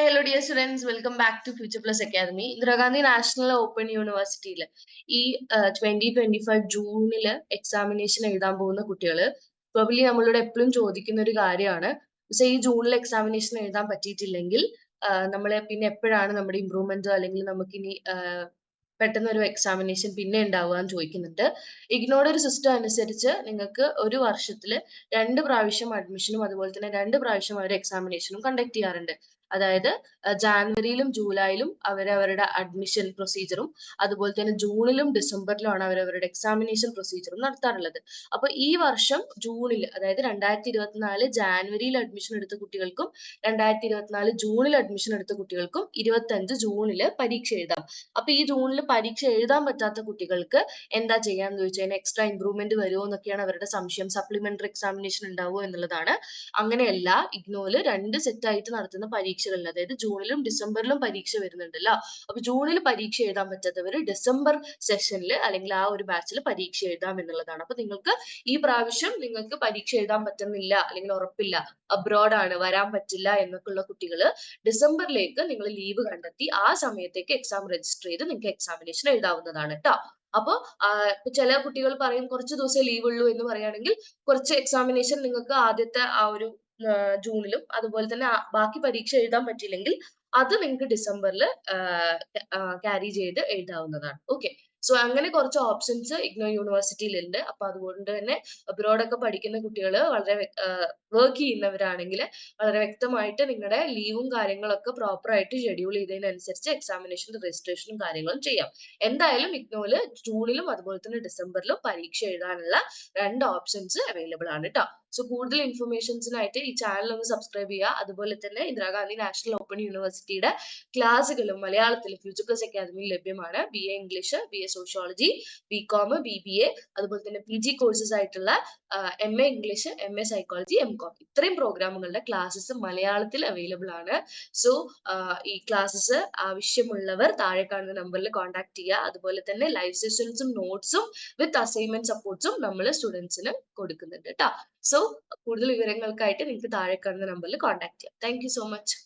Hi hello dear students welcome back to future plus academy Indira Gandhi national open യൂണിവേഴ്സിറ്റിയിൽ ഈ twenty twenty five ജൂണിൽ examination എഴുതാൻ പോകുന്ന കുട്ടികൾ പ്രബലി നമ്മളോട് എപ്പോഴും ചോദിക്കുന്ന ഒരു കാര്യമാണ്. പക്ഷെ ഈ ജൂണിൽ എക്സാമിനേഷൻ എഴുതാൻ പറ്റിയിട്ടില്ലെങ്കിൽ നമ്മളെ പിന്നെ എപ്പോഴാണ് നമ്മുടെ ഇമ്പ്രൂവ്മെന്റ് അല്ലെങ്കിൽ നമുക്കിനി പെട്ടെന്ന് ഒരു എക്സാമിനേഷൻ പിന്നെ ഉണ്ടാവുക എന്ന് ചോദിക്കുന്നുണ്ട്. ഇഗ്നോയുടെ ഒരു സിസ്റ്റം അനുസരിച്ച് നിങ്ങൾക്ക് ഒരു വർഷത്തിൽ രണ്ട് പ്രാവശ്യം അഡ്മിഷനും അതുപോലെ തന്നെ രണ്ട് പ്രാവശ്യം അവർ എക്സാമിനേഷനും കണ്ടക്ട് ചെയ്യാറുണ്ട്. അതായത് ജാനുവരിയിലും ജൂലൈയിലും അവരവരുടെ അഡ്മിഷൻ പ്രൊസീജറും അതുപോലെ തന്നെ ജൂണിലും ഡിസംബറിലുമാണ് അവരവരുടെ എക്സാമിനേഷൻ പ്രൊസീജറും നടത്താറുള്ളത്. അപ്പൊ ഈ വർഷം ജൂണിൽ അതായത് രണ്ടായിരത്തി ഇരുപത്തിനാല് ജാനുവരിയിൽ അഡ്മിഷൻ എടുത്ത കുട്ടികൾക്കും രണ്ടായിരത്തി ഇരുപത്തിനാല് ജൂണിൽ അഡ്മിഷൻ എടുത്ത കുട്ടികൾക്കും ഇരുപത്തഞ്ച് ജൂണിൽ പരീക്ഷ എഴുതാം. അപ്പൊ ഈ ജൂണിൽ പരീക്ഷ എഴുതാൻ പറ്റാത്ത കുട്ടികൾക്ക് എന്താ ചെയ്യാന്ന് ചോദിച്ചാൽ എക്സ്ട്രാ ഇംപ്രൂവ്മെന്റ് വരുമോ എന്നൊക്കെയാണ് അവരുടെ സംശയം. സപ്ലിമെന്ററി എക്സാമിനേഷൻ ഉണ്ടാവുമോ എന്നുള്ളതാണ്. അങ്ങനെയല്ല ഇഗ്നോയിൽ രണ്ട് സെറ്റ് ആയിട്ട് നടത്തുന്ന പരീക്ഷകളിൽ അതായത് ജൂണിലും ഡിസംബറിലും പരീക്ഷ വരുന്നുണ്ടല്ലോ. അപ്പൊ ജൂണിൽ പരീക്ഷ എഴുതാൻ പറ്റാത്തവർ ഡിസംബർ സെഷനിൽ അല്ലെങ്കിൽ ആ ഒരു ബാച്ചിൽ പരീക്ഷ എഴുതാം എന്നുള്ളതാണ്. അപ്പൊ നിങ്ങൾക്ക് ഈ പ്രാവശ്യം നിങ്ങൾക്ക് പരീക്ഷ എഴുതാൻ പറ്റുന്നില്ല അല്ലെങ്കിൽ ഉറപ്പില്ല അബ്രോഡ് ആണ് വരാൻ പറ്റില്ല എന്നൊക്കെ ഉള്ള കുട്ടികൾ ഡിസംബറിലേക്ക് നിങ്ങൾ ലീവ് കണ്ടെത്തി ആ സമയത്തേക്ക് എക്സാം രജിസ്റ്റർ ചെയ്ത് നിങ്ങൾക്ക് എക്സാമിനേഷൻ എഴുതാവുന്നതാണ് കേട്ടോ അപ്പോൾ ചില കുട്ടികൾ പറയും കുറച്ച് ദിവസം ലീവ് ഉള്ളൂ എന്ന് പറയുകയാണെങ്കിൽ കുറച്ച് എക്സാമിനേഷൻ നിങ്ങൾക്ക് ആദ്യത്തെ ആ ഒരു ജൂണിലും അതുപോലെ തന്നെ ബാക്കി പരീക്ഷ എഴുതാൻ പറ്റിയില്ലെങ്കിൽ അത് നിങ്ങൾക്ക് ഡിസംബറിൽ ക്യാരി ചെയ്ത് എഴുതാവുന്നതാണ്. ഓക്കെ. സോ അങ്ങനെ കുറച്ച് ഓപ്ഷൻസ് ഇഗ്നോ യൂണിവേഴ്സിറ്റിയിൽ ഉണ്ട്. അപ്പൊ അതുകൊണ്ട് തന്നെ അബ്രോഡ് ഒക്കെ പഠിക്കുന്ന കുട്ടികൾ വളരെ വർക്ക് ചെയ്യുന്നവരാണെങ്കിൽ വളരെ വ്യക്തമായിട്ട് നിങ്ങളുടെ ലീവും കാര്യങ്ങളൊക്കെ പ്രോപ്പർ ആയിട്ട് ഷെഡ്യൂൾ ചെയ്തതിനനുസരിച്ച് എക്സാമിനേഷൻ രജിസ്ട്രേഷനും കാര്യങ്ങളും ചെയ്യാം. എന്തായാലും ഇഗ്നോയിൽ ജൂണിലും അതുപോലെ തന്നെ ഡിസംബറിലും പരീക്ഷ എഴുതാനുള്ള രണ്ട് ഓപ്ഷൻസ് അവൈലബിൾ ആണ് കേട്ടോ സോ കൂടുതൽ ഇൻഫർമേഷൻസിനായിട്ട് ഈ ചാനൽ ഒന്ന് സബ്സ്ക്രൈബ് ചെയ്യുക. അതുപോലെ തന്നെ ഇന്ദിരാഗാന്ധി നാഷണൽ ഓപ്പൺ യൂണിവേഴ്സിറ്റിയുടെ ക്ലാസ്സുകളും മലയാളത്തിൽ ഫ്യൂച്ചർ പ്ലസ് അക്കാദമിയിൽ ലഭ്യമാണ്. B A English B A sociology B com B B A അതുപോലെ തന്നെ പി ജി കോഴ്സസ് ആയിട്ടുള്ള M A English M A psychology M com ഇത്രയും പ്രോഗ്രാമുകളുടെ ക്ലാസ്സസ് മലയാളത്തിൽ അവൈലബിൾ ആണ്. സോ ഈ ക്ലാസ്സസ് ആവശ്യമുള്ളവർ താഴെ കാണുന്ന നമ്പറിൽ കോൺടാക്ട് ചെയ്യുക. അതുപോലെ തന്നെ ലൈവ് സെഷൻസും നോട്ട്സും വിത്ത് അസൈൻമെന്റ് സപ്പോർട്ട്സും നമ്മൾ സ്റ്റുഡൻസിന് കൊടുക്കുന്നുണ്ട് കേട്ടോ സോ കൂടുതൽ വിവരങ്ങൾക്കായിട്ട് നിങ്ങൾക്ക് താഴെ കാണുന്ന നമ്പറിൽ കോൺടാക്ട് ചെയ്യാം. Thank so much